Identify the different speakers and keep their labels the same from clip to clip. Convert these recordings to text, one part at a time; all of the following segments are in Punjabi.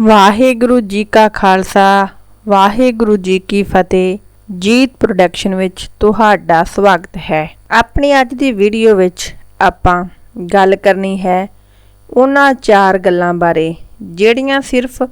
Speaker 1: ਵਾਹਿਗੁਰੂ ਜੀ ਕਾ ਖਾਲਸਾ, ਵਾਹਿਗੁਰੂ ਜੀ ਕੀ ਫਤਿਹ। ਜੀਤ ਪ੍ਰੋਡਕਸ਼ਨ ਵਿੱਚ ਤੁਹਾਡਾ ਸਵਾਗਤ ਹੈ। ਆਪਣੀ ਅੱਜ ਦੀ ਵੀਡੀਓ ਵਿੱਚ ਆਪਾਂ ਗੱਲ ਕਰਨੀ ਹੈ ਉਹਨਾਂ ਚਾਰ ਗੱਲਾਂ ਬਾਰੇ, ਜਿਹੜੀਆਂ ਸਿਰਫ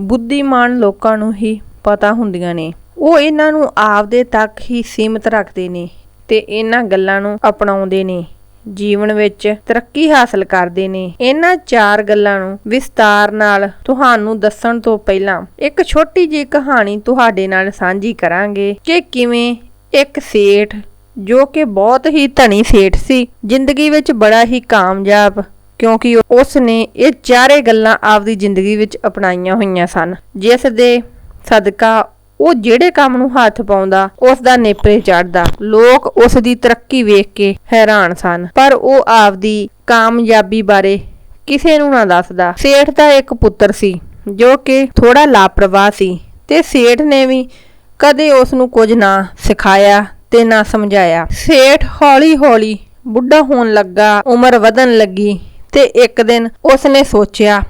Speaker 1: ਬੁੱਧੀਮਾਨ ਲੋਕਾਂ ਨੂੰ ਹੀ ਪਤਾ ਹੁੰਦੀਆਂ ਨੇ। ਉਹ ਇਹਨਾਂ ਨੂੰ ਆਪਦੇ ਤੱਕ ਹੀ ਸੀਮਿਤ ਰੱਖਦੇ ਨੇ ਤੇ ਇਹਨਾਂ ਗੱਲਾਂ ਨੂੰ ਅਪਣਾਉਂਦੇ ਨੇ। ਜੀਵਨ ਵਿੱਚ ਤਰੱਕੀ ਹਾਸਲ ਕਰਦੇ ਨੇ। ਇਹਨਾਂ ਚਾਰ ਗੱਲਾਂ ਨੂੰ ਵਿਸਤਾਰ ਨਾਲ ਤੁਹਾਨੂੰ ਦੱਸਣ ਤੋਂ ਪਹਿਲਾਂ ਇੱਕ ਛੋਟੀ ਜਿਹੀ ਕਹਾਣੀ ਤੁਹਾਡੇ ਨਾਲ ਸਾਂਝੀ ਕਰਾਂਗੇ ਕਿ ਕਿਵੇਂ ਇੱਕ ਸੇਠ, ਜੋ ਕਿ ਬਹੁਤ ਹੀ ਧਨੀ ਸੇਠ ਸੀ, ਜ਼ਿੰਦਗੀ ਵਿੱਚ ਬੜਾ ਹੀ ਕਾਮਯਾਬ, ਕਿਉਂਕਿ ਉਸ ਨੇ ਇਹ ਚਾਰੇ ਗੱਲਾਂ ਆਪਦੀ ਜ਼ਿੰਦਗੀ ਵਿੱਚ ਅਪਣਾਈਆਂ ਹੋਈਆਂ ਸਨ। ਜਿਸ ਦੇ ਸਦਕਾ ਉਹ ਜਿਹੜੇ ਕੰਮ ਨੂੰ ਹੱਥ ਪਾਉਂਦਾ ਉਸ ਦਾ ਨੇਪਰੇ ਚੜਦਾ ਲੋਕ ਉਸ ਦੀ ਤਰੱਕੀ ਵੇਖ ਕੇ ਹੈਰਾਨ ਸਨ, ਪਰ ਉਹ ਆਪਦੀ ਕਾਮਯਾਬੀ ਬਾਰੇ ਕਿਸੇ ਨੂੰ ਨਾ ਦੱਸਦਾ। ਸੇਠ ਦਾ ਇੱਕ ਪੁੱਤਰ ਸੀ, ਜੋ ਕਿ ਥੋੜਾ ਲਾਪਰਵਾਹ ਸੀ ਤੇ ਸੇਠ ਨੇ ਵੀ ਕਦੇ ਉਸ ਨੂੰ ਕੁਝ ਨਾ ਸਿਖਾਇਆ ਤੇ ਨਾ ਸਮਝਾਇਆ। ਸੇਠ ਹੌਲੀ-ਹੌਲੀ ਬੁੱਢਾ ਹੋਣ ਲੱਗਾ, ਉਮਰ ਵਧਣ ਲੱਗੀ ਤੇ ਇੱਕ ਦਿਨ ਉਸ ਨੇ ਸੋਚਿਆ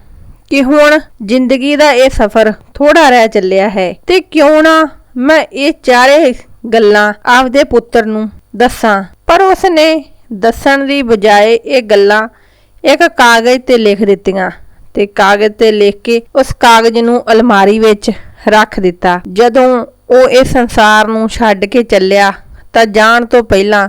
Speaker 1: ਕਿ ਹੁਣ ਜ਼ਿੰਦਗੀ ਦਾ ਇਹ ਸਫ਼ਰ ਥੋੜਾ ਰਹਿ ਚੱਲਿਆ ਹੈ ਤੇ ਕਿਉਂ ਨਾ ਮੈਂ ਇਹ ਚਾਰੇ ਗੱਲਾਂ ਆਪਦੇ ਪੁੱਤਰ ਨੂੰ ਦੱਸਾਂ। ਪਰ ਉਸ ਨੇ ਦੱਸਣ ਦੀ ਬਜਾਏ ਇਹ ਗੱਲਾਂ ਇੱਕ ਕਾਗਜ਼ ਤੇ ਲਿਖ ਦਿੱਤੀਆਂ ਤੇ ਕਾਗਜ਼ ਤੇ ਲਿਖ ਕੇ ਉਸ ਕਾਗਜ਼ ਨੂੰ ਅਲਮਾਰੀ ਵਿੱਚ ਰੱਖ ਦਿੱਤਾ। ਜਦੋਂ ਉਹ ਇਸ ਸੰਸਾਰ ਨੂੰ ਛੱਡ ਕੇ ਚੱਲਿਆ ਤਾਂ ਜਾਣ ਤੋਂ ਪਹਿਲਾਂ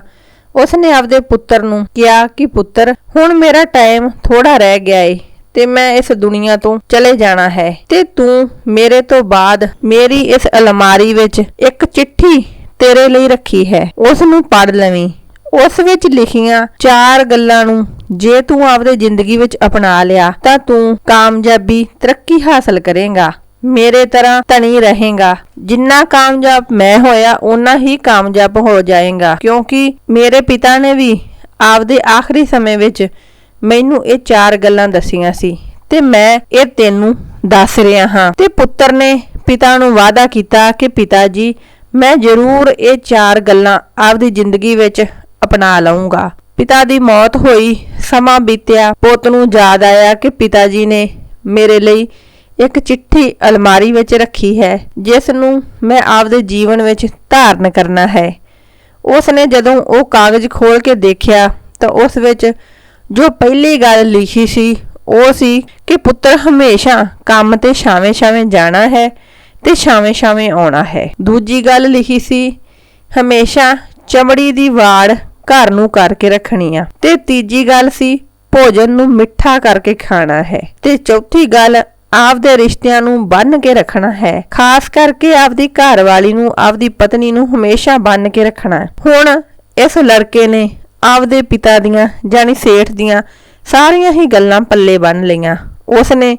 Speaker 1: ਉਸ ਨੇ ਆਪਦੇ ਪੁੱਤਰ ਨੂੰ ਕਿਹਾ ਕਿ ਪੁੱਤਰ, ਹੁਣ ਮੇਰਾ ਟਾਈਮ ਥੋੜਾ ਰਹਿ ਗਿਆ ਏ। ਤੇ ਮੈਂ ਇਸ ਦੁਨੀਆ ਤੋਂ ਚਲੇ ਜਾਣਾ ਹੈ। ਤੇ ਤੂੰ ਮੇਰੇ ਤੋਂ ਬਾਅਦ ਮੇਰੀ ਇਸ ਅਲਮਾਰੀ ਵਿੱਚ ਇੱਕ ਚਿੱਠੀ ਤੇਰੇ ਲਈ ਰੱਖੀ ਹੈ। ਉਸ ਨੂੰ ਪੜ੍ਹ ਲਵੀਂ। ਉਸ ਵਿੱਚ ਲਿਖੀਆਂ ਚਾਰ ਗੱਲਾਂ ਨੂੰ ਜੇ ਤੂੰ ਆਪਦੇ ਜ਼ਿੰਦਗੀ ਵਿੱਚ ਅਪਣਾ ਲਿਆ, ਤਾਂ ਤੂੰ ਕਾਮਯਾਬੀ, ਤਰੱਕੀ ਹਾਸਲ ਕਰੇਗਾ। ਮੇਰੇ ਤਰ੍ਹਾਂ ਧਨੀ ਰਹੇਗਾ। ਜਿੰਨਾ ਕਾਮਯਾਬ ਮੈਂ ਹੋਇਆ, ਓਨਾ ਹੀ ਕਾਮਯਾਬ ਹੋ ਜਾਏਗਾ। ਕਿਉਂਕਿ ਮੇਰੇ ਪਿਤਾ ਨੇ ਵੀ ਆਪਦੇ ਆਖਰੀ ਸਮੇਂ ਵਿੱਚ ਮੈਨੂੰ ਇਹ ਚਾਰ ਗੱਲਾਂ ਦਸੀਆਂ ਸੀ ਤੇ ਮੈਂ ਇਹ ਤੈਨੂੰ ਦੱਸ ਰਿਹਾ ਹਾਂ। ਤੇ ਪੁੱਤਰ ਨੇ ਪਿਤਾ ਨੂੰ ਵਾਅਦਾ ਕੀਤਾ ਕਿ ਪਿਤਾ ਜੀ ਮੈਂ ਜ਼ਰੂਰ ਇਹ ਚਾਰ ਗੱਲਾਂ ਆਪਦੀ ਜ਼ਿੰਦਗੀ ਵਿੱਚ ਅਪਣਾ ਲਵਾਂਗਾ ਪਿਤਾ ਦੀ ਮੌਤ ਹੋਈ, ਸਮਾਂ ਬੀਤਿਆ, ਪੁੱਤ ਨੂੰ ਯਾਦ ਆਇਆ ਕਿ ਪਿਤਾ ਜੀ ਨੇ ਮੇਰੇ ਲਈ ਇੱਕ ਚਿੱਠੀ ਅਲਮਾਰੀ ਵਿੱਚ ਰੱਖੀ ਹੈ, ਜਿਸ ਨੂੰ ਮੈਂ ਆਪਦੇ ਜੀਵਨ ਵਿੱਚ ਧਾਰਨ ਕਰਨਾ ਹੈ। ਉਸ ਨੇ ਜਦੋਂ ਉਹ ਕਾਗਜ਼ ਖੋਲ ਕੇ ਦੇਖਿਆ ਤਾਂ ਉਸ ਵਿੱਚ ਜੋ ਪਹਿਲੀ ਗੱਲ ਲਿਖੀ ਸੀ, ਉਹ ਸੀ ਕਿ ਪੁੱਤਰ ਹਮੇਸ਼ਾ ਕੰਮ ਤੇ ਛਾਵੇਂ-ਛਾਵੇਂ ਜਾਣਾ ਹੈ ਤੇ ਛਾਵੇਂ-ਛਾਵੇਂ ਆਉਣਾ ਹੈ। ਦੂਜੀ ਗੱਲ ਲਿਖੀ ਸੀ, ਹਮੇਸ਼ਾ ਚਮੜੀ ਦੀ ਵਾੜ ਘਰ ਨੂੰ ਕਰਕੇ ਰੱਖਣੀ ਆ। ਤੇ ਤੀਜੀ ਗੱਲ ਸੀ, ਭੋਜਨ ਨੂੰ ਮਿੱਠਾ ਕਰਕੇ ਖਾਣਾ ਹੈ। ਤੇ ਚੌਥੀ ਗੱਲ, ਆਪਦੇ ਰਿਸ਼ਤਿਆਂ ਨੂੰ ਬੰਨ ਕੇ ਰੱਖਣਾ ਹੈ। ਖਾਸ ਕਰਕੇ ਆਪਦੀ ਘਰਵਾਲੀ ਨੂੰ, ਆਪਦੀ ਪਤਨੀ ਨੂੰ ਹਮੇਸ਼ਾ ਬੰਨ ਕੇ ਰੱਖਣਾ ਹੁਣ ਇਸ ਲੜਕੇ ਨੇ ਆਪਦੇ ਪਿਤਾ ਦੀਆਂ ਜਾਨੀ ਸੇਠ ਦੀਆਂ ਸਾਰੀਆਂ ਹੀ ਗੱਲਾਂ ਪੱਲੇ ਬੰਨ ਲਈਆਂ। ਉਸ ਨੇ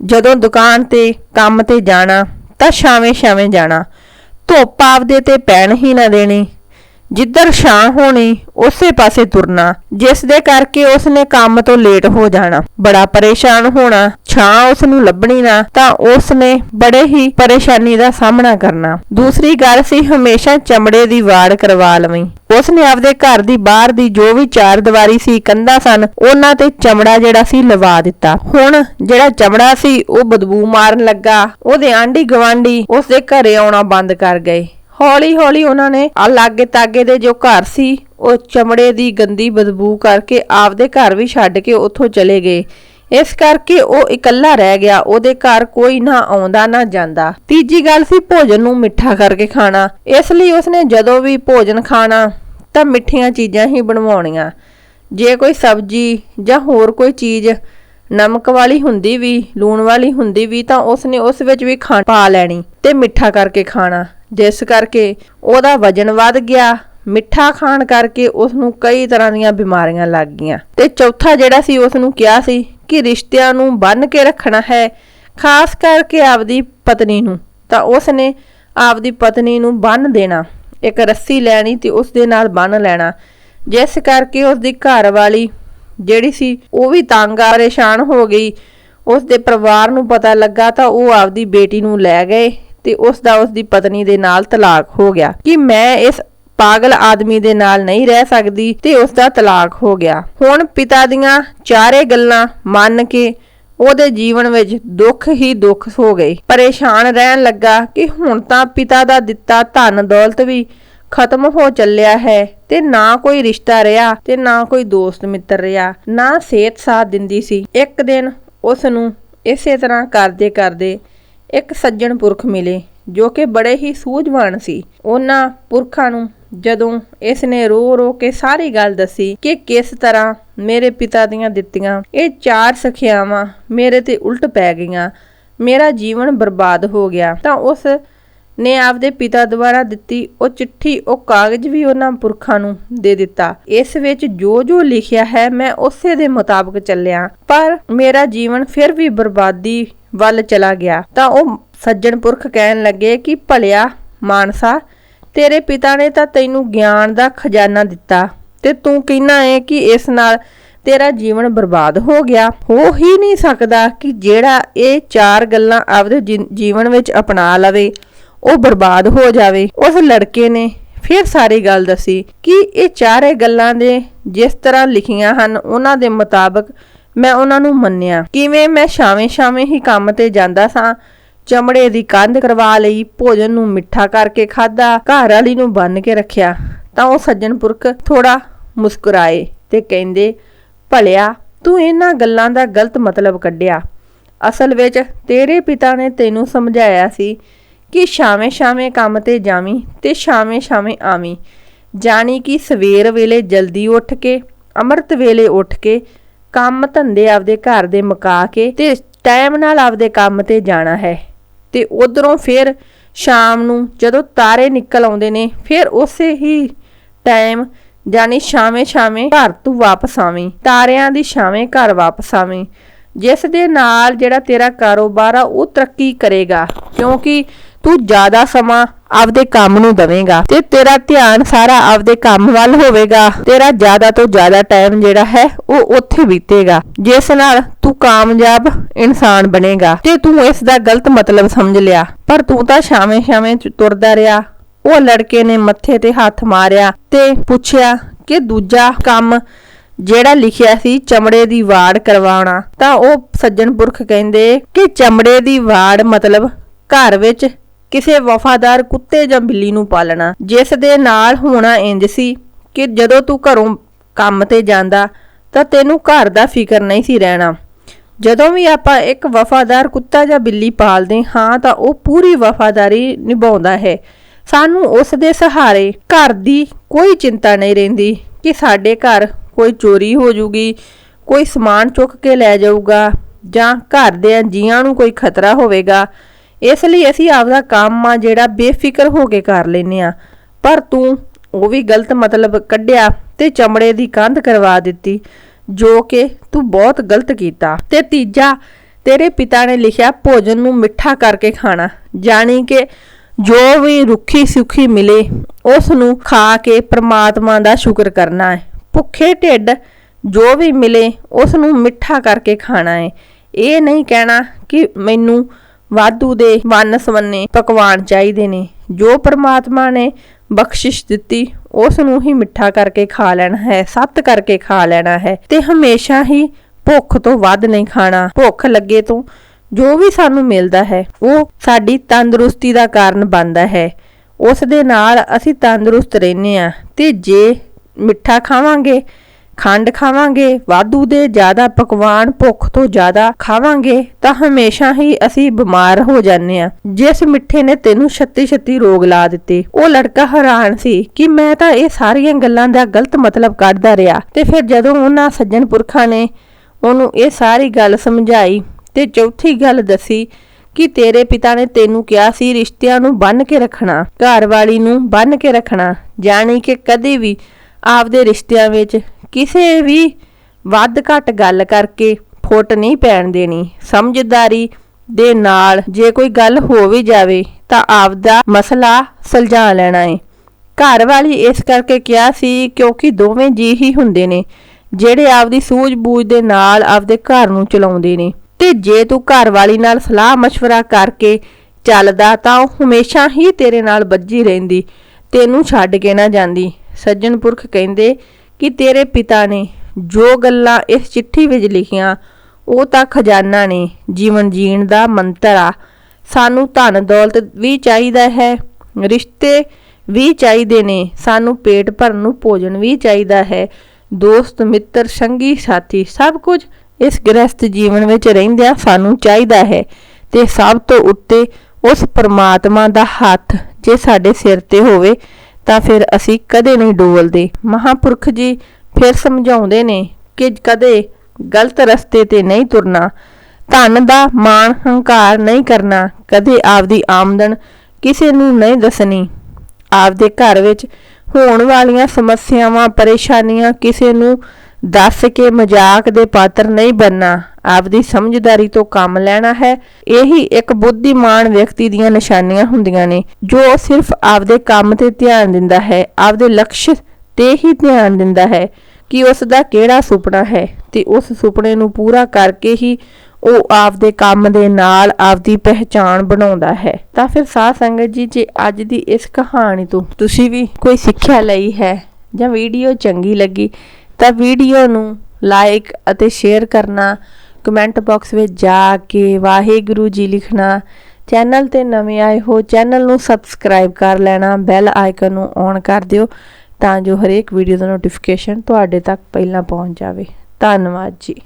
Speaker 1: ਜਦੋਂ ਦੁਕਾਨ ਤੇ ਕੰਮ ਤੇ ਜਾਣਾ ਤਾਂ ਛਾਵੇਂ ਛਾਵੇਂ ਜਾਣਾ। ਧੁੱਪ ਆਪਦੇ ਤੇ ਪੈਣ ਹੀ ਨਾ ਦੇਣੀ। ਜਿੱਧਰ ਛਾਂ ਹੋਣੀ, ਉਸੇ ਪਾਸੇ ਤੁਰਨਾ, ਜਿਸ ਦੇ ਕਰਕੇ ਉਸ ਨੇ ਕੰਮ ਤੋਂ ਲੇਟ ਹੋ ਜਾਣਾ। ਬੜਾ ਪਰੇਸ਼ਾਨ ਹੋਣਾ, ਛਾਂ ਉਸ ਨੂੰ ਲੱਭਣੀ ਨਾ, ਤਾਂ ਉਸ ਨੇ ਬੜੇ ਹੀ ਪਰੇਸ਼ਾਨੀ ਦਾ ਸਾਹਮਣਾ ਕਰਨਾ। ਦੂਸਰੀ ਗੱਲ ਸੀ, ਹਮੇਸ਼ਾ ਚਮੜੇ ਦੀ ਵਾੜ ਕਰਵਾ ਲਵੀਂ। ਉਸ ਨੇ ਆਪਦੇ ਘਰ ਦੀ ਬਾਹਰ ਦੀ ਜੋ ਵੀ ਚਾਰ ਦੀਵਾਰੀ ਸੀ, ਕੰਧਾਂ ਸਨ, ਉਹਨਾਂ ਤੇ ਚਮੜਾ ਜਿਹੜਾ ਸੀ, ਲਵਾ ਦਿੱਤਾ। ਹੁਣ ਜਿਹੜਾ ਚਮੜਾ ਸੀ, ਉਹ ਬਦਬੂ ਮਾਰਨ ਲੱਗਾ। ਉਹਦੇ ਆਂਢੀ ਗਵਾਂਢੀ ਉਸ ਦੇ ਘਰੇ ਆਉਣਾ ਬੰਦ ਕਰ ਗਏ। ਹੌਲੀ ਹੌਲੀ ਉਹਨਾਂ ਨੇ ਆ ਲਾਗੇ ਤਾਗੇ ਦੇ ਜੋ ਘਰ ਸੀ, ਉਹ ਚਮੜੇ ਦੀ ਗੰਦੀ ਬਦਬੂ ਕਰਕੇ ਆਪਦੇ ਘਰ ਵੀ ਛੱਡ ਕੇ ਉੱਥੋਂ ਚਲੇ ਗਏ। ਇਸ ਕਰਕੇ ਉਹ ਇਕੱਲਾ ਰਹਿ ਗਿਆ, ਉਹਦੇ ਘਰ ਕੋਈ ਨਾ ਆਉਂਦਾ, ਨਾ ਜਾਂਦਾ। ਤੀਜੀ ਗੱਲ ਸੀ ਭੋਜਨ ਨੂੰ ਮਿੱਠਾ ਕਰਕੇ ਖਾਣਾ। ਇਸ ਲਈ ਉਸਨੇ ਜਦੋਂ ਵੀ ਭੋਜਨ ਖਾਣਾ, ਤਾਂ ਮਿੱਠੀਆਂ ਚੀਜ਼ਾਂ ਹੀ ਬਣਵਾਉਣੀਆਂ। ਜੇ ਕੋਈ ਸਬਜ਼ੀ ਜਾਂ ਹੋਰ ਕੋਈ ਚੀਜ਼ ਨਮਕ ਵਾਲੀ ਹੁੰਦੀ ਵੀ, ਲੂਣ ਵਾਲੀ ਹੁੰਦੀ ਵੀ, ਤਾਂ ਉਸਨੇ ਉਸ ਵਿੱਚ ਵੀ ਖਾਣ ਪਾ ਲੈਣੀ ਤੇ ਮਿੱਠਾ ਕਰਕੇ ਖਾਣਾ। ਜਿਸ ਕਰਕੇ ਉਹਦਾ ਵਜਨ ਵੱਧ ਗਿਆ, ਮਿੱਠਾ ਖਾਣ ਕਰਕੇ ਉਸ ਨੂੰ ਕਈ ਤਰ੍ਹਾਂ ਦੀਆਂ ਬਿਮਾਰੀਆਂ ਲੱਗ ਗਈਆਂ। ਤੇ ਚੌਥਾ ਜਿਹੜਾ ਸੀ ਉਸ ਨੂੰ ਕਿਹਾ ਸੀ ਕਿ ਰਿਸ਼ਤਿਆਂ ਨੂੰ ਬੰਨ ਕੇ ਰੱਖਣਾ ਹੈ, ਖਾਸ ਕਰਕੇ ਆਪਦੀ ਪਤਨੀ ਨੂੰ। ਤਾਂ ਉਸ ਨੇ ਆਪਦੀ ਪਤਨੀ ਨੂੰ ਬੰਨ ਦੇਣਾ, ਇੱਕ ਰੱਸੀ ਲੈਣੀ ਤੇ ਉਸ ਦੇ ਨਾਲ ਬੰਨ ਲੈਣਾ। ਜਿਸ ਕਰਕੇ ਉਸ ਦੀ ਘਰ ਵਾਲੀ ਜਿਹੜੀ ਸੀ, ਉਹ ਵੀ ਤੰਗ ਆ, ਪਰੇਸ਼ਾਨ ਹੋ ਗਈ। ਉਸ ਦੇ ਪਰਿਵਾਰ ਨੂੰ ਪਤਾ ਲੱਗਾ ਤਾਂ ਉਹ ਆਪਦੀ ਬੇਟੀ ਨੂੰ ਲੈ ਗਏ। ਤੇ ਉਸ ਦਾ ਉਸ ਦੀ ਪਤਨੀ ਦੇ ਨਾਲ ਤਲਾਕ ਹੋ ਗਿਆ ਕਿ ਮੈਂ ਇਸ ਪਾਗਲ ਆਦਮੀ ਦੇ ਨਾਲ ਨਹੀਂ ਰਹਿ ਸਕਦੀ ਤੇ ਉਸ ਦਾ ਤਲਾਕ ਹੋ ਗਿਆ। ਹੁਣ ਪਿਤਾ ਦੀਆਂ ਚਾਰੇ ਗੱਲਾਂ ਮੰਨ ਕੇ ਉਹਦੇ ਜੀਵਨ ਵਿੱਚ ਦੁੱਖ ਹੀ ਦੁੱਖ ਹੋ ਗਏ। ਪਰੇਸ਼ਾਨ ਰਹਿਣ ਲੱਗਾ ਕਿ ਹੁਣ ਤਾਂ ਪਿਤਾ ਦਾ ਦਿੱਤਾ ਧਨ ਦੌਲਤ ਵੀ ਖਤਮ ਹੋ ਚੱਲਿਆ ਹੈ ਤੇ ਨਾ ਕੋਈ ਰਿਸ਼ਤਾ ਰਿਹਾ ਤੇ ਨਾ ਕੋਈ ਦੋਸਤ ਮਿੱਤਰ ਰਿਹਾ, ਨਾ ਸਿਹਤ ਸਾਥ ਦਿੰਦੀ ਸੀ। ਇੱਕ ਦਿਨ ਉਸ ਨੂੰ ਇਸੇ ਤਰ੍ਹਾਂ ਕਰਦੇ ਕਰਦੇ ਇੱਕ ਸੱਜਣ ਪੁਰਖ ਮਿਲੇ, ਜੋ ਕਿ ਬੜੇ ਹੀ ਸੂਝਵਾਨ ਸੀ। ਉਹਨਾਂ ਪੁਰਖਾਂ ਨੂੰ ਜਦੋਂ ਇਸ ਨੇ ਰੋ ਰੋ ਕੇ ਸਾਰੀ ਗੱਲ ਦੱਸੀ ਕਿ ਕਿਸ ਤਰ੍ਹਾਂ ਮੇਰੇ ਪਿਤਾ ਦੀਆਂ ਦਿੱਤੀਆਂ, ਇਹ ਚਾਰ ਸਖਿਆਵਾਂ ਮੇਰੇ ਤੇ ਉਲਟ ਪੈ ਗਈਆਂ, ਮੇਰਾ ਜੀਵਨ ਬਰਬਾਦ ਹੋ ਗਿਆ, ਤਾਂ ਉਸ ਨੇ ਆਪਦੇ ਪਿਤਾ ਦੁਆਰਾ ਦਿੱਤੀ ਉਹ ਚਿੱਠੀ, ਉਹ ਕਾਗਜ਼ ਵੀ ਉਹਨਾਂ ਪੁਰਖਾਂ ਨੂੰ ਦੇ ਦਿੱਤਾ। ਇਸ ਵਿੱਚ ਜੋ ਜੋ ਲਿਖਿਆ ਹੈ, ਮੈਂ ਉਸੇ ਦੇ ਮੁਤਾਬਕ ਚੱਲਿਆ। ਪਰ ਮੇਰਾ ਜੀਵਨ ਫਿਰ ਵੀ ਬਰਬਾਦੀ ਵੱਲ ਚਲਾ ਗਿਆ। ਤਾਂ ਉਹ ਸੱਜਣ ਪੁਰਖ ਕਹਿਣ ਲੱਗੇ ਕਿ, ਭਲਿਆ ਮਾਨਸਾ, ਤੇਰੇ ਪਿਤਾ ਨੇ ਤਾਂ ਤੈਨੂੰ ਗਿਆਨ ਦਾ ਖਜ਼ਾਨਾ ਦਿੱਤਾ ਤੇ ਤੂੰ ਕਹਿਣਾ ਹੈ ਕਿ ਇਸ ਨਾਲ ਤੇਰਾ ਜੀਵਨ ਬਰਬਾਦ ਹੋ ਗਿਆ। ਹੋ ਹੀ ਨਹੀਂ ਸਕਦਾ ਕਿ ਜਿਹੜਾ ਇਹ ਚਾਰ ਗੱਲਾਂ ਆਪਦੇ ਜੀ- ਜੀਵਨ ਵਿੱਚ ਅਪਣਾ ਲਵੇ। ਉਹ ਬਰਬਾਦ ਹੋ ਜਾਵੇ। ਉਸ ਲੜਕੇ ਨੇ ਫਿਰ ਸਾਰੀ ਗੱਲ ਦੱਸੀ ਕਿ ਇਹ ਚਾਰੇ ਗੱਲਾਂ ਦੇ ਜਿਸ ਤਰ੍ਹਾਂ ਲਿਖੀਆਂ ਹਨ, ਉਹਨਾਂ ਦੇ ਮੁਤਾਬਕ ਮੈਂ ਉਹਨਾਂ ਨੂੰ ਮੰਨਿਆ। ਕਿਵੇਂ ਮੈਂ ਸ਼ਾਵੇਂ ਸ਼ਾਵੇਂ ਹੀ ਕੰਮ ਤੇ ਜਾਂਦਾ ਸਾਂ, ਚਮੜੇ ਦੀ ਕੰਧ ਕਰਵਾ ਲਈ, ਭੋਜਨ ਨੂੰ ਮਿੱਠਾ ਕਰਕੇ ਖਾਦਾ ਘਰ ਵਾਲੀ ਨੂੰ ਬੰਨ ਕੇ ਰੱਖਿਆ, ਤਾਂ ਉਹ ਸੱਜਣ ਪੁਰਖ ਥੋੜਾ ਮੁਸਕਰਾਏ ਤੇ ਕਹਿੰਦੇ, ਭਲਿਆ, ਤੂੰ ਇਹਨਾਂ ਗੱਲਾਂ ਦਾ ਗਲਤ ਮਤਲਬ ਕੱਢਿਆ। ਅਸਲ ਵਿੱਚ ਤੇਰੇ ਪਿਤਾ ਨੇ ਤੈਨੂੰ ਸਮਝਾਇਆ ਸੀ ਕਿ ਸ਼ਾਵੇਂ ਸ਼ਾਵੇਂ ਕੰਮ ਤੇ ਜਾਵੀਂ ਤੇ ਸ਼ਾਵੇਂ ਸ਼ਾਵੇਂ ਆਵੀਂ। ਜਾਣੀ ਕਿ ਸਵੇਰ ਵੇਲੇ ਜਲਦੀ ਉੱਠ ਕੇ, ਅੰਮ੍ਰਿਤ ਵੇਲੇ ਉੱਠ ਕੇ, ਕੰਮ ਧੰਦੇ ਆਪਦੇ ਘਰ ਦੇ ਮੁਕਾ ਕੇ ਤੇ ਟਾਈਮ ਨਾਲ ਆਪਦੇ ਕੰਮ ਤੇ ਜਾਣਾ ਹੈ। ਤੇ ਉਧਰੋਂ ਫਿਰ ਸ਼ਾਮ ਨੂੰ ਜਦੋਂ ਤਾਰੇ ਨਿਕਲ ਆਉਂਦੇ ਨੇ, ਫਿਰ ਉਸੇ ਹੀ ਟਾਈਮ ਜਾਨੀ ਸ਼ਾਵੇਂ ਸ਼ਾਵੇਂ ਘਰ ਤੂੰ ਵਾਪਸ ਆਵੀਂ, ਤਾਰਿਆਂ ਦੀ ਸ਼ਾਵੇਂ ਘਰ ਵਾਪਸ ਆਵੀਂ। ਜਿਸ ਦੇ ਨਾਲ ਜਿਹੜਾ ਤੇਰਾ ਕਾਰੋਬਾਰ ਆ, ਉਹ ਤਰੱਕੀ ਕਰੇਗਾ। ਕਿਉਂਕਿ ਤੂੰ ਜ਼ਿਆਦਾ ਸਮਾਂ ਆਪਦੇ ਕੰਮ ਨੂੰ ਦਵੇਂਗਾ ਤੇ ਤੇਰਾ ਧਿਆਨ ਸਾਰਾ ਆਪਦੇ ਕੰਮ ਵੱਲ ਹੋਵੇਗਾ। ਤੇਰਾ ਜ਼ਿਆਦਾ ਤੋਂ ਜ਼ਿਆਦਾ ਟਾਈਮ ਜਿਹੜਾ ਹੈ, ਉਹ ਉੱਥੇ ਬੀਤੇਗਾ, ਜਿਸ ਨਾਲ ਤੂੰ ਕਾਮਯਾਬ ਇਨਸਾਨ ਬਣੇਗਾ। ਤੇ ਤੂੰ ਇਸ ਦਾ ਗਲਤ ਮਤਲਬ ਸਮਝ ਲਿਆ। ਪਰ ਤੂੰ ਤਾਂ ਸ਼ਾਵੇਂ ਸ਼ਾਵੇਂ ਤੁਰਦਾ ਰਿਹਾ। ਉਹ ਲੜਕੇ ਨੇ ਮੱਥੇ ਤੇ ਹੱਥ ਮਾਰਿਆ ਤੇ ਪੁੱਛਿਆ ਕਿ ਦੂਜਾ ਕੰਮ ਜਿਹੜਾ ਲਿਖਿਆ ਸੀ ਚਮੜੇ ਦੀ ਵਾੜ ਕਰਵਾਉਣਾ। ਤਾਂ ਉਹ ਸੱਜਣ ਪੁਰਖ ਕਹਿੰਦੇ ਕਿ ਚਮੜੇ ਦੀ ਵਾੜ ਮਤਲਬ ਘਰ ਵਿੱਚ ਕਿਸੇ ਵਫਾਦਾਰ ਕੁੱਤੇ ਜਾਂ ਬਿੱਲੀ ਨੂੰ ਪਾਲਣਾ, ਜਿਸ ਦੇ ਨਾਲ ਹੋਣਾ ਇੰਜ ਸੀ ਕਿ ਜਦੋਂ ਤੂੰ ਘਰੋਂ ਕੰਮ ਤੇ ਜਾਂਦਾ ਤਾਂ ਤੈਨੂੰ ਘਰ ਦਾ ਫਿਕਰ ਨਹੀਂ ਸੀ ਰਹਿਣਾ। ਜਦੋਂ ਵੀ ਆਪਾਂ ਇੱਕ ਵਫਾਦਾਰ ਕੁੱਤਾ ਜਾਂ ਬਿੱਲੀ ਪਾਲਦੇ ਹਾਂ ਤਾਂ ਉਹ ਪੂਰੀ ਵਫਾਦਾਰੀ ਨਿਭਾਉਂਦਾ ਹੈ। ਸਾਨੂੰ ਉਸ ਦੇ ਸਹਾਰੇ ਘਰ ਦੀ ਕੋਈ ਚਿੰਤਾ ਨਹੀਂ ਰਹਿੰਦੀ ਕਿ ਸਾਡੇ ਘਰ ਕੋਈ ਚੋਰੀ ਹੋ ਜੂਗੀ, ਕੋਈ ਸਮਾਨ ਚੁੱਕ ਕੇ ਲੈ ਜਾਊਗਾ ਜਾਂ ਘਰ ਦੇ ਜੀਆਂ ਨੂੰ ਕੋਈ ਖਤਰਾ ਹੋਵੇਗਾ। ਇਸ ਲਈ ਅਸੀਂ ਆਪਦਾ ਕੰਮ ਆ ਜਿਹੜਾ ਬੇਫਿਕਰ ਹੋ ਕੇ ਕਰ ਲੈਨੇ ਆ। ਪਰ ਤੂੰ ਉਹ ਵੀ ਗਲਤ ਮਤਲਬ ਕੱਢਿਆ ਤੇ ਚਮੜੇ ਦੀ ਕੰਧ ਕਰਵਾ ਦਿੱਤੀ, ਜੋ ਕਿ ਤੂੰ ਬਹੁਤ ਗਲਤ ਕੀਤਾ। ਤੇ ਤੀਜਾ, ਤੇਰੇ ਪਿਤਾ ਨੇ ਲਿਖਿਆ ਭੋਜਨ ਨੂੰ ਮਿੱਠਾ ਕਰਕੇ ਖਾਣਾ, ਜਾਣੀ ਕਿ ਜੋ ਵੀ ਰੁੱਖੀ ਸੁਖੀ ਮਿਲੇ ਉਸ ਨੂੰ ਖਾ ਕੇ ਪ੍ਰਮਾਤਮਾ ਦਾ ਸ਼ੁਕਰ ਕਰਨਾ ਹੈ। ਭੁੱਖੇ ਢਿੱਡ ਜੋ ਵੀ ਮਿਲੇ ਉਸ ਨੂੰ ਮਿੱਠਾ ਕਰਕੇ ਖਾਣਾ ਹੈ। ਇਹ ਨਹੀਂ ਕਹਿਣਾ ਕਿ ਮੈਨੂੰ ਵਾਧੂ ਦੇ ਵੰਨ ਸਵੰਨੇ ਪਕਵਾਨ ਚਾਹੀਦੇ ਨੇ। ਜੋ ਪ੍ਰਮਾਤਮਾ ਨੇ ਬਖਸ਼ਿਸ਼ ਦਿੱਤੀ ਉਸ ਨੂੰ ਹੀ ਮਿੱਠਾ ਕਰਕੇ ਖਾ ਲੈਣਾ ਹੈ, ਸੱਤ ਕਰਕੇ ਖਾ ਲੈਣਾ ਹੈ ਤੇ ਹਮੇਸ਼ਾ ਹੀ ਭੁੱਖ ਤੋਂ ਵੱਧ ਨਹੀਂ ਖਾਣਾ। ਭੁੱਖ ਲੱਗੇ ਤੋਂ ਜੋ ਵੀ ਸਾਨੂੰ ਮਿਲਦਾ ਹੈ, ਉਹ ਸਾਡੀ ਤੰਦਰੁਸਤੀ ਦਾ ਕਾਰਨ ਬਣਦਾ ਹੈ। ਉਸ ਦੇ ਨਾਲ ਅਸੀਂ ਤੰਦਰੁਸਤ ਰਹਿੰਦੇ ਆ ਤੇ ਜੇ ਮਿੱਠਾ ਖਾਵਾਂਗੇ ਖੰਡ ਖਾਵਾਂਗੇ, ਵਾਧੂ ਦੇ ਜ਼ਿਆਦਾ ਪਕਵਾਨ ਭੁੱਖ ਤੋਂ ਜ਼ਿਆਦਾ ਖਾਵਾਂਗੇ, ਤਾਂ ਹਮੇਸ਼ਾ ਹੀ ਅਸੀਂ ਬਿਮਾਰ ਹੋ ਜਾਂਦੇ ਆ ਜਿਸ ਮਿੱਠੇ ਨੇ ਤੈਨੂੰ ਛੱਤੀ ਛੱਤੀ ਰੋਗ ਲਾ ਦਿੱਤੇ। ਉਹ ਲੜਕਾ ਹੈਰਾਨ ਸੀ ਕਿ ਮੈਂ ਤਾਂ ਇਹ ਸਾਰੀਆਂ ਗੱਲਾਂ ਦਾ ਗਲਤ ਮਤਲਬ ਕੱਢਦਾ ਰਿਹਾ ਤੇ ਫਿਰ ਜਦੋਂ ਉਹਨਾਂ ਸੱਜਣ ਪੁਰਖਾਂ ਨੇ ਉਹਨੂੰ ਇਹ ਸਾਰੀ ਗੱਲ ਸਮਝਾਈ ਤੇ ਚੌਥੀ ਗੱਲ ਦੱਸੀ ਕਿ ਤੇਰੇ ਪਿਤਾ ਨੇ ਤੈਨੂੰ ਕਿਹਾ ਸੀ ਰਿਸ਼ਤਿਆਂ ਨੂੰ ਬੰਨ ਕੇ ਰੱਖਣਾ, ਘਰ ਵਾਲੀ ਨੂੰ ਬੰਨ ਕੇ ਰੱਖਣਾ, ਜਾਣੀ ਕਿ ਕਦੇ ਵੀ ਆਪਦੇ ਰਿਸ਼ਤਿਆਂ ਵਿੱਚ ਕਿਸੇ ਵੀ ਵੱਧ ਘੱਟ ਗੱਲ ਕਰਕੇ ਫੁੱਟ ਨਹੀਂ ਪੈਣ ਦੇਣੀ। ਸਮਝਦਾਰੀ ਦੇ ਨਾਲ ਜੇ ਕੋਈ ਗੱਲ ਹੋ ਵੀ ਜਾਵੇ ਤਾਂ ਆਪਦਾ ਮਸਲਾ ਸੁਲਝਾ ਲੈਣਾ ਹੈ ਘਰ ਵਾਲੀ ਇਸ ਕਰਕੇ ਕਿਹਾ ਸੀ ਕਿਉਂਕਿ ਦੋਵੇਂ ਜੀ ਹੀ ਹੁੰਦੇ ਨੇ, ਜਿਹੜੇ ਆਪਦੀ ਸੂਝ-ਬੂਝ ਦੇ ਨਾਲ ਆਪਦੇ ਘਰ ਨੂੰ ਚਲਾਉਂਦੇ ਨੇ। ਤੇ ਜੇ ਤੂੰ ਘਰ ਵਾਲੀ ਨਾਲ ਸਲਾਹ مشਵਰਾ ਕਰਕੇ ਚੱਲਦਾ ਤਾਂ ਉਹ ਹਮੇਸ਼ਾ ਹੀ ਤੇਰੇ ਨਾਲ ਬੱਜੀ ਰਹਿੰਦੀ, ਤੈਨੂੰ ਛੱਡ ਕੇ ਨਾ ਜਾਂਦੀ। ਸੱਜਣ ਪੁਰਖ ਕਹਿੰਦੇ ਕਿ ਤੇਰੇ ਪਿਤਾ ਨੇ ਜੋ ਗੱਲਾਂ ਇਸ ਚਿੱਠੀ ਵਿੱਚ ਲਿਖੀਆਂ, ਉਹ ਤਾਂ ਖਜ਼ਾਨਾ ਨੇ, ਜੀਵਨ ਜੀਣ ਦਾ ਮੰਤਰ ਆ। ਸਾਨੂੰ ਧਨ ਦੌਲਤ ਵੀ ਚਾਹੀਦਾ ਹੈ, ਰਿਸ਼ਤੇ ਵੀ ਚਾਹੀਦੇ ਨੇ, ਸਾਨੂੰ ਪੇਟ ਭਰਨ ਨੂੰ ਭੋਜਨ ਵੀ ਚਾਹੀਦਾ ਹੈ। ਦੋਸਤ, ਮਿੱਤਰ, ਸੰਗੀ, ਸਾਥੀ, ਸਭ ਕੁਝ ਇਸ ਗ੍ਰਸਥ ਜੀਵਨ ਵਿੱਚ ਰਹਿੰਦਿਆਂ ਸਾਨੂੰ ਚਾਹੀਦਾ ਹੈ ਤੇ ਸਭ ਤੋਂ ਉੱਤੇ ਉਸ ਪਰਮਾਤਮਾ ਦਾ ਹੱਥ ਜੇ ਸਾਡੇ ਸਿਰ ਤੇ ਹੋਵੇ ਤਾਂ ਫਿਰ ਅਸੀਂ ਕਦੇ ਨਹੀਂ ਡੋਲਦੇ ਮਹਾਪੁਰਖ ਜੀ ਫਿਰ ਸਮਝਾਉਂਦੇ ਨੇ ਕਿ ਕਦੇ ਗਲਤ ਰਸਤੇ ਤੇ ਨਹੀਂ ਤੁਰਨਾ, ਧਨ ਦਾ ਮਾਣ ਹੰਕਾਰ ਨਹੀਂ ਕਰਨਾ, ਕਦੇ ਆਪਦੀ ਆਮਦਨ ਕਿਸੇ ਨੂੰ ਨਹੀਂ ਦੱਸਣੀ। ਆਪਦੇ ਘਰ ਵਿੱਚ ਹੋਣ ਵਾਲੀਆਂ ਸਮੱਸਿਆਵਾਂ, ਪਰੇਸ਼ਾਨੀਆਂ ਕਿਸੇ ਨੂੰ ਦੱਸ ਕੇ ਮਜ਼ਾਕ ਦੇ ਪਾਤਰ ਨਹੀਂ ਬਣਨਾ। ਆਪਦੀ ਸਮਝਦਾਰੀ ਤੋਂ ਕੰਮ ਲੈਣਾ ਹੈ। ਇਹੀ ਇੱਕ ਬੁੱਧੀਮਾਨ ਵਿਅਕਤੀ ਦੀਆਂ ਨਿਸ਼ਾਨੀਆਂ ਹੁੰਦੀਆਂ ਨੇ, ਜੋ ਸਿਰਫ ਆਪਦੇ ਕੰਮ ਤੇ ਧਿਆਨ ਦਿੰਦਾ ਹੈ, ਆਪਦੇ ਲਕਸ਼ ਤੇ ਹੀ ਧਿਆਨ ਦਿੰਦਾ ਹੈ ਕਿ ਉਸ ਦਾ ਕਿਹੜਾ ਸੁਪਨਾ ਹੈ ਤੇ ਉਸ ਸੁਪਨੇ ਨੂੰ ਪੂਰਾ ਕਰਕੇ ਹੀ ਉਹ ਆਪਦੇ ਕੰਮ ਦੇ ਨਾਲ ਆਪਦੀ ਪਹਿਚਾਣ ਬਣਾਉਂਦਾ ਹੈ। ਤਾਂ ਫਿਰ ਸਾਧ ਸੰਗਤ ਜੀ, ਜੇ ਅੱਜ ਦੀ ਇਸ ਕਹਾਣੀ ਤੋਂ ਤੁਸੀਂ ਵੀ ਕੋਈ ਸਿੱਖਿਆ ਲਈ ਹੈ ਜਾਂ ਵੀਡੀਓ ਚੰਗੀ ਲੱਗੀ, ਤਾਂ ਵੀਡੀਓ ਨੂੰ ਲਾਈਕ ਅਤੇ ਸ਼ੇਅਰ ਕਰਨਾ ਕਮੈਂਟ ਬਾਕਸ ਵਿੱਚ ਜਾ ਕੇ ਵਾਹਿਗੁਰੂ ਜੀ ਲਿਖਣਾ। ਚੈਨਲ ਤੇ ਨਵੇਂ ਆਏ ਹੋ, ਚੈਨਲ ਨੂੰ ਸਬਸਕ੍ਰਾਈਬ ਕਰ ਲੈਣਾ, ਬੈਲ ਆਈਕਨ ਨੂੰ ਔਨ ਕਰ ਦਿਓ ਤਾਂ ਜੋ ਹਰੇਕ ਵੀਡੀਓ ਦਾ ਨੋਟੀਫਿਕੇਸ਼ਨ ਤੁਹਾਡੇ ਤੱਕ ਪਹਿਲਾਂ ਪਹੁੰਚ ਜਾਵੇ। ਧੰਨਵਾਦ ਜੀ।